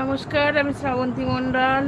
নমস্কার আমি শ্রাবন্তী মণ্ডল।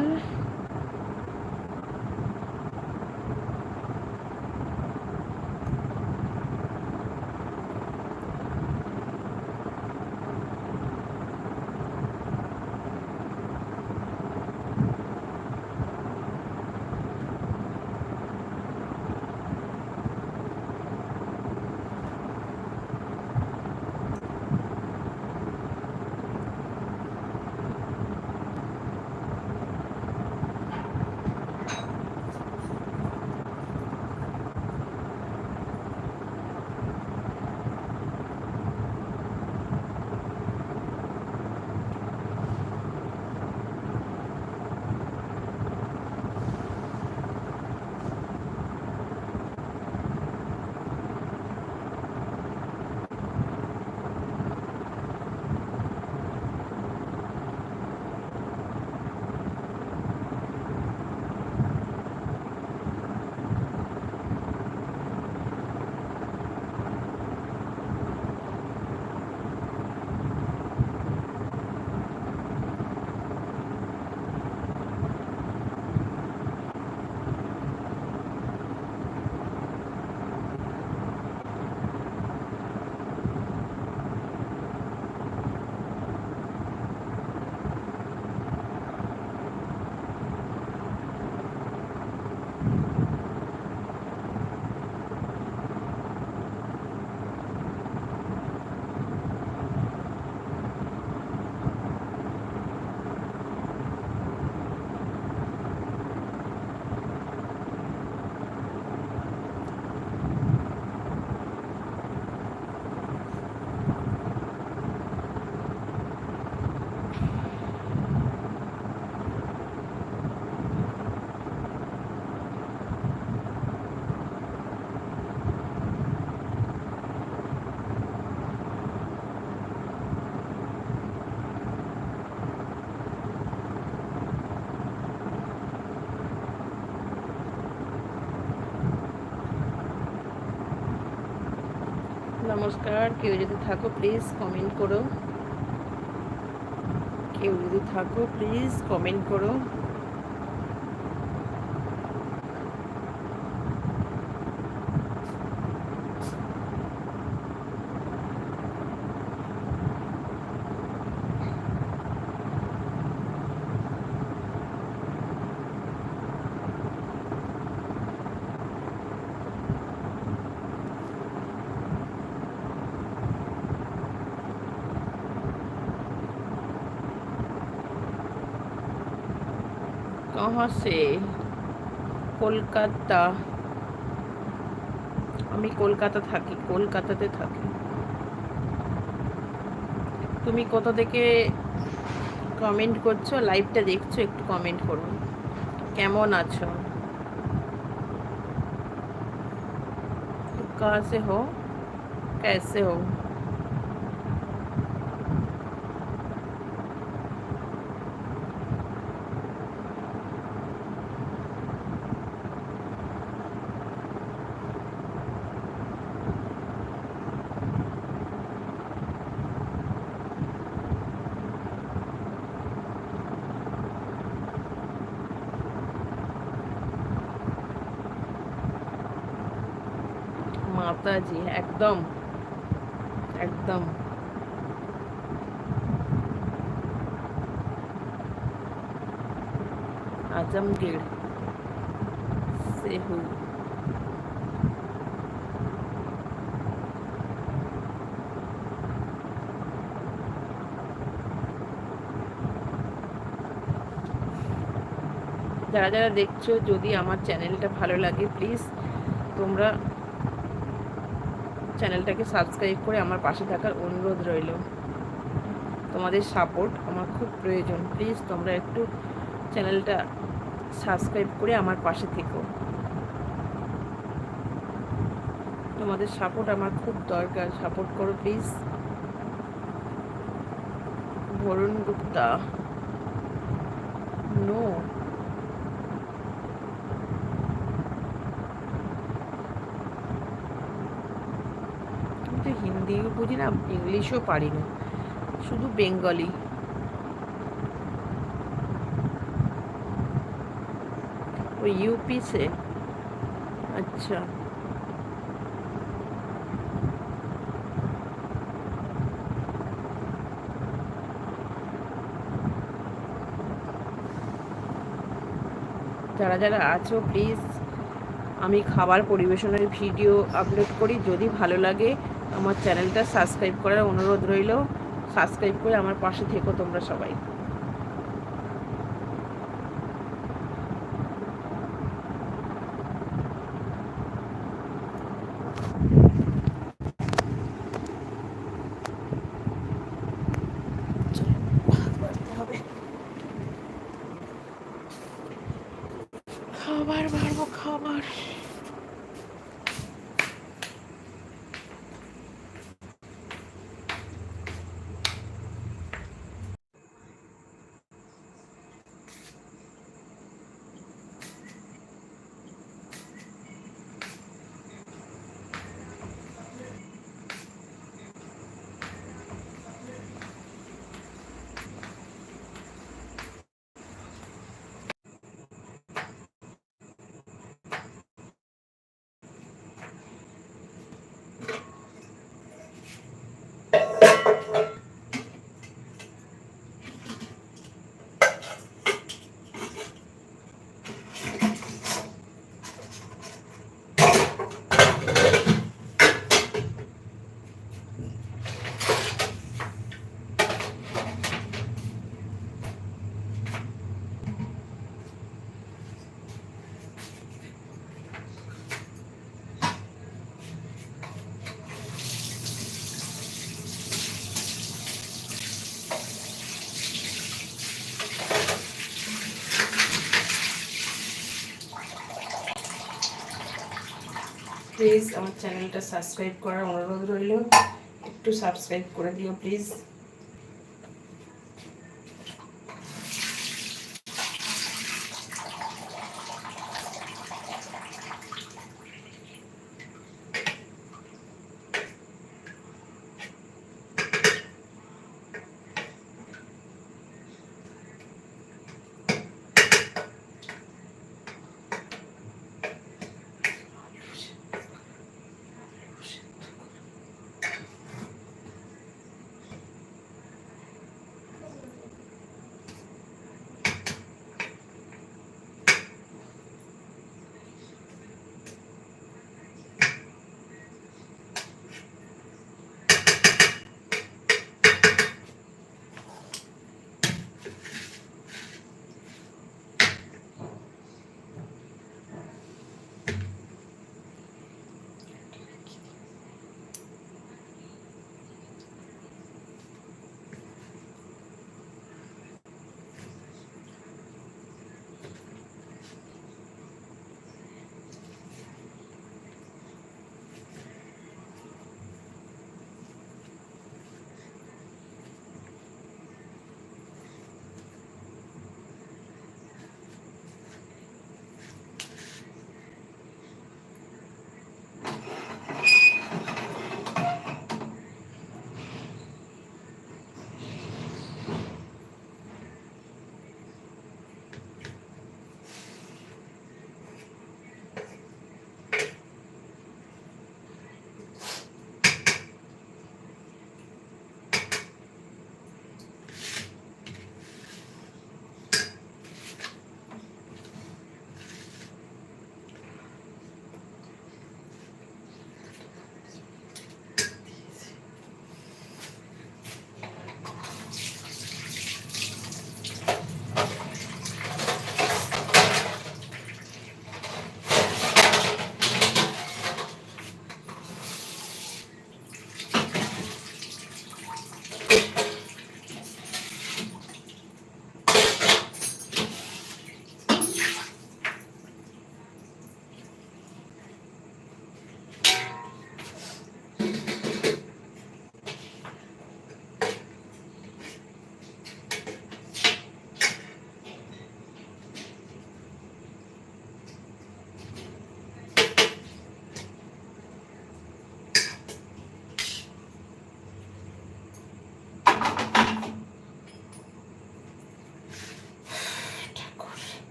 নমস্কার কেউ যদি থাকো প্লিজ কমেন্ট করো। কেউ যদি থাকো প্লিজ কমেন্ট করো। कहाँ से কলকাতা আমি কলকাতা থাকি কলকাতাতে থাকি তুমি কোথা থেকে কমেন্ট করছো লাইভটা দেখছো একটু কমেন্ট করুন কেমন আছো कहाँ से हो कैसे हो মাতাজি একদম একদম आजमगढ़ से हूँ যারা যারা দেখছো যদি আমার চ্যানেলটা ভালো লাগে প্লিজ তোমরা চ্যানেলটাকে সাবস্ক্রাইব করে আমার পাশে থাকার অনুরোধ রইল। তোমাদের সাপোর্ট আমার খুব প্রয়োজন। প্লিজ তোমরা একটু চ্যানেলটা সাবস্ক্রাইব করে আমার পাশে থেকো। তোমাদের সাপোর্ট আমার খুব দরকার। সাপোর্ট করো প্লিজ বরুণ গুপ্তা। নো কিন্তু হিন্দিও বুঝি না, ইংলিশও পারি না শুধু বেঙ্গলি। वो यूपी से अच्छा যারা যারা আছো প্লিজ আমি খাবার পরিবেশনের ভিডিও আপলোড করি। যদি ভালো লাগে আমার চ্যানেলটা সাবস্ক্রাইব করার অনুরোধ রইল। সাবস্ক্রাইব করে আমার পাশে থেকো তোমরা সবাই খাবার বাড়বো খাবার প্লিজ আমার চ্যানেলটা সাবস্ক্রাইব করার অনুরোধ রইল। একটু সাবস্ক্রাইব করে দিও প্লিজ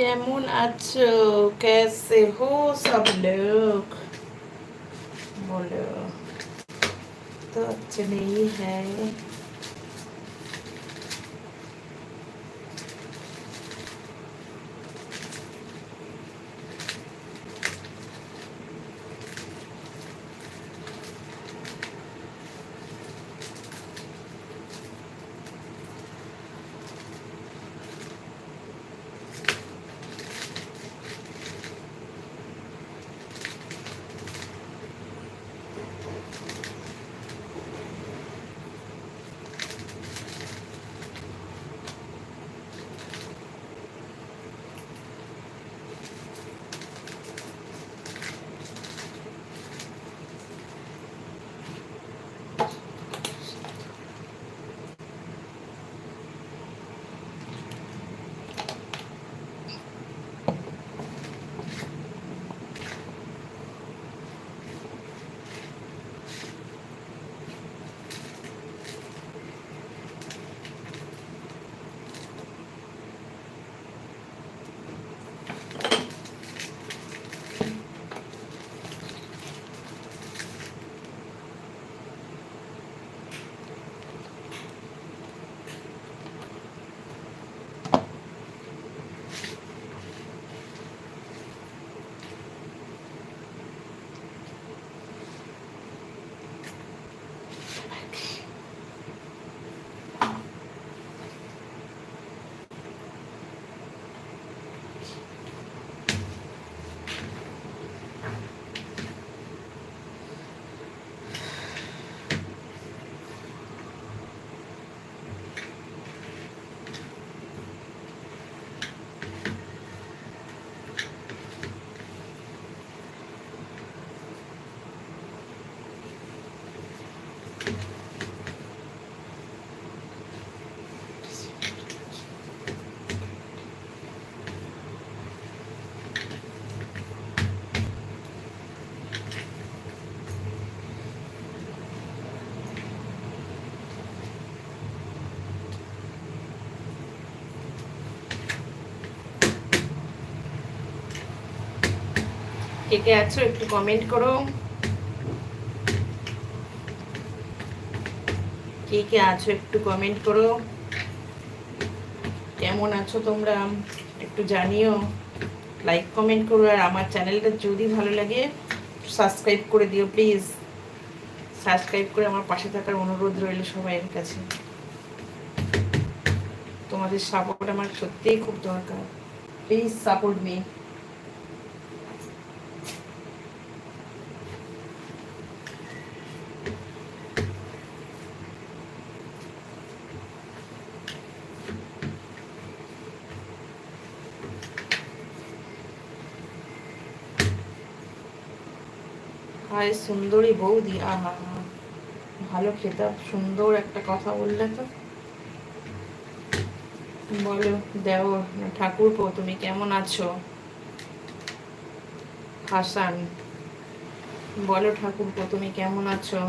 কেমন আছো कैसे हो सब लोग बोलो तो अच्छे नहीं है কে কে আছো একটু কমেন্ট করো। কে কে আছো একটু কমেন্ট করো। কেমন আছো তোমরা একটু জানিও। লাইক কমেন্ট করো আর আমার চ্যানেলটা যদি ভালো লাগে সাবস্ক্রাইব করে দিও প্লিজ সাবস্ক্রাইব করে আমার পাশে থাকার অনুরোধ রইল সবাইয়ের কাছে। তোমাদের সাপোর্ট আমার সত্যিই খুব দরকার। প্লিজ সাপোর্ট মি হায় সুন্দরী বৌদি আহা ভালো খেতাব, সুন্দর একটা কথা বললে তো। বলো, দেও ঠাকুর পো তুমি কেমন আছো? হাসান, বলো ঠাকুর ঠাকুরপো, তুমি কেমন আছো?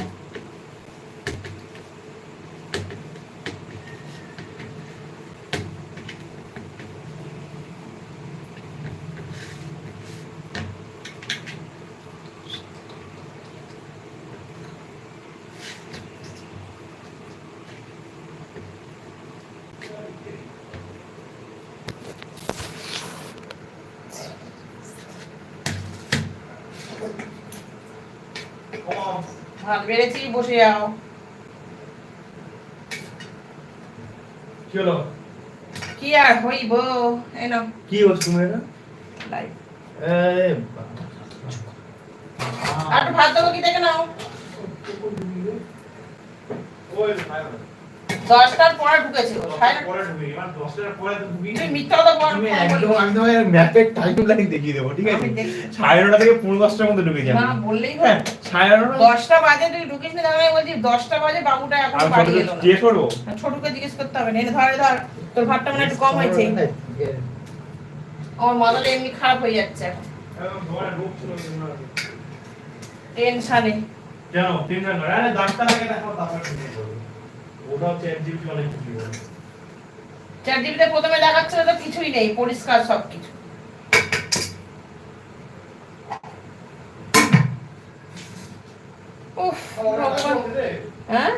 ভাত বেড়েছি বসে যাও। কি হলো? কি আর হইব? এনো কি হচ্ছে তুমি এটা? লাইভ এই আর ভাত কি দেখে নাও। ওই ভাই। দশটার পরে ঢুকেছিল। সাড়ে নটা- পরে ঢুকি এবার 10টার পরে তো ঢুকি। তুই মিথ্যা কথা বল। তুমি বল। একদম আমি তোমার ম্যাপের টাইম লাইন দেখিয়ে দেবো ঠিক আছে? সাড়ে নটা থেকে পৌনে দশটার মধ্যে ঢুকে যাবে না বললেই হ্যাঁ হয় সাড়ে নটা দশটা বাজে তুই ঢুকিস না আমি বলছি দশটা বাজে বাবুটা এখন বাড়ি এলো জিজ্ঞেস করব? ছোটকে জিজ্ঞেস করতে হবে না ধরে ধর তোর ভাতটা মানে একটু কম হয়েছে। আমার মাথাটা এমনি খারাপ হয়ে যাচ্ছে টেনশানে। কেন তিন ঘণ্টা আরে দশটা থেকে দেখো তারপরে ওটা হচ্ছে এনজিপি অনেক কিছু বলে চ্যাট জিপিতে প্রথমে দেখাচ্ছিল তো কিছুই নেই পরিষ্কার সব কিছু হ্যাঁ?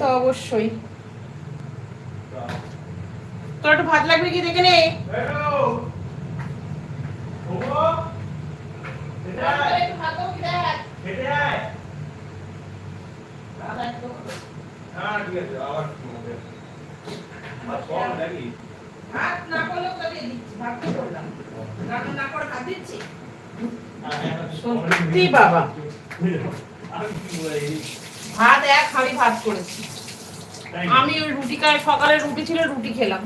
তো অবশ্যই। তোর একটু ভাত লাগবে কি দেখে নে। ভাত কি দেখ। ভাত না করলেও তো দিচ্ছি, ভাত তো করলাম। রান্না না করে ভাত দিচ্ছি। সত্যি বাবা। ভাত এক হাঁড়ি ভাত করেছি আমি ওই রুটি খাই সকালে রুটি ছিল রুটি খেলাম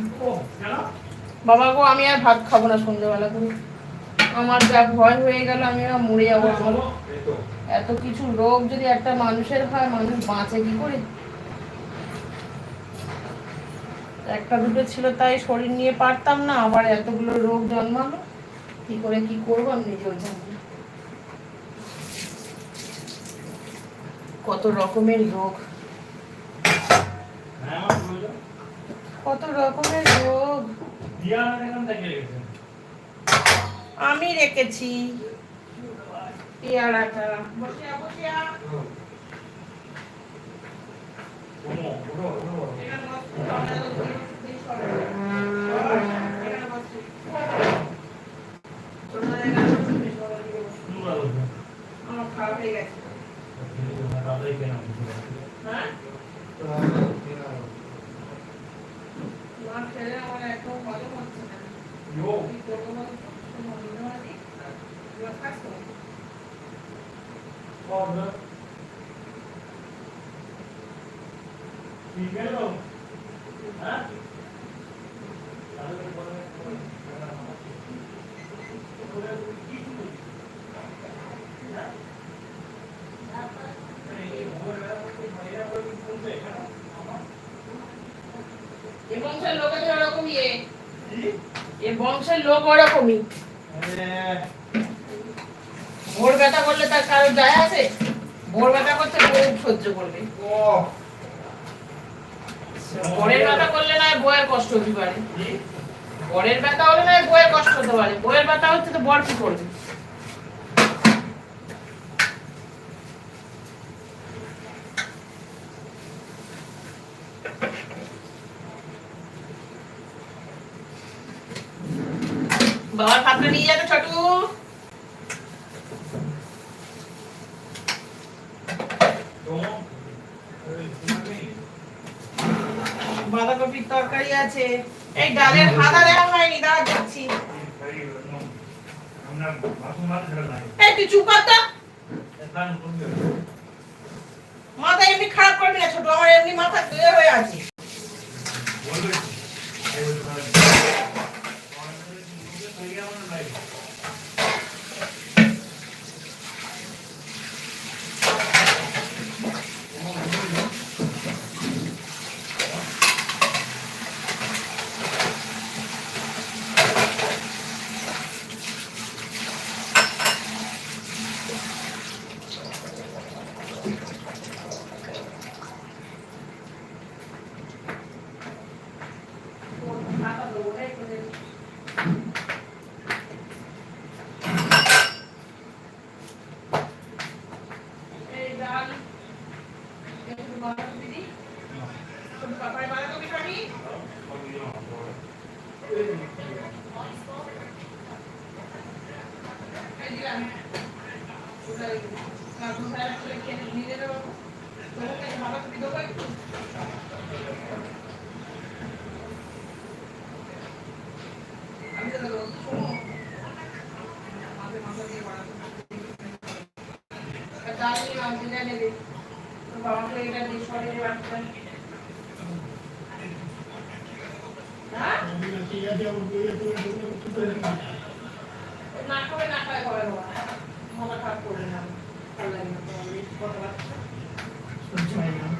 বাবা গো আমি আর ভাত খাব না সন্ধ্যেবেলা করে আমার যা ভয় হয়ে গেল আমি আর মরে যাব বলো। এত কিছু রোগ যদি একটা মানুষের হয় মানুষ বাঁচে কি করে? একটা দুটো ছিল তাই শরীর নিয়ে পারতাম না আবার এতগুলো রোগ জন্মালো। কি করে কি করব আমি নিজেও জানি কত রকমের রোগ। কত রকমের রোগ। আমি রেখেছি। পেয়ারাটা বসিয়া বসিয়া এখানে বসো, আমরা তো দিয়ে বংশের লোকেদের ওরকমই এ। এ বংশের লোক ওরকমই ভোর ব্যথা করলে তার কারও যায় আছে? ভোর ব্যথা করতে বউ সহ্য করবে। বরের ব্যথা করলে না বউয়ের কষ্ট হতে পারে। বরের ব্যথা হলে না বউয়ের কষ্ট হতে পারে। বউয়ের ব্যথা হচ্ছে তো বর কি করবে? বাবার পাত্রে নিয়ে যাবে, ছোটু। তরকারি আছে। এই ডালের হাতা দেওয়া হয়নি, দাঁড়া কর মাথা এমনি খারাপ করবি না ছোট। আমার এমনি মাথা ক্লিয়ার হয়ে আছে ডাল একটু বাঁধাকপি দিই ছোট পাপায় বাঁধাকপি খাবি এই দিলাম ওটা কাকু স্যার করে খেয়ে নিয়ে দেবো তোমাকে বাঁধাকপি দেবো একটু আমি তো দেবো শোনো মাঝে মাথা দিয়ে বাড়াতে ডাল নিয়ে আমি দিলে নেবে তো বাবাকে এটা দিয়ে সরিয়ে রাখবেন হ্যাঁ না করে না করে করে মজা খারাপ করবে না। ভালো লাগে না। কথাবার্তা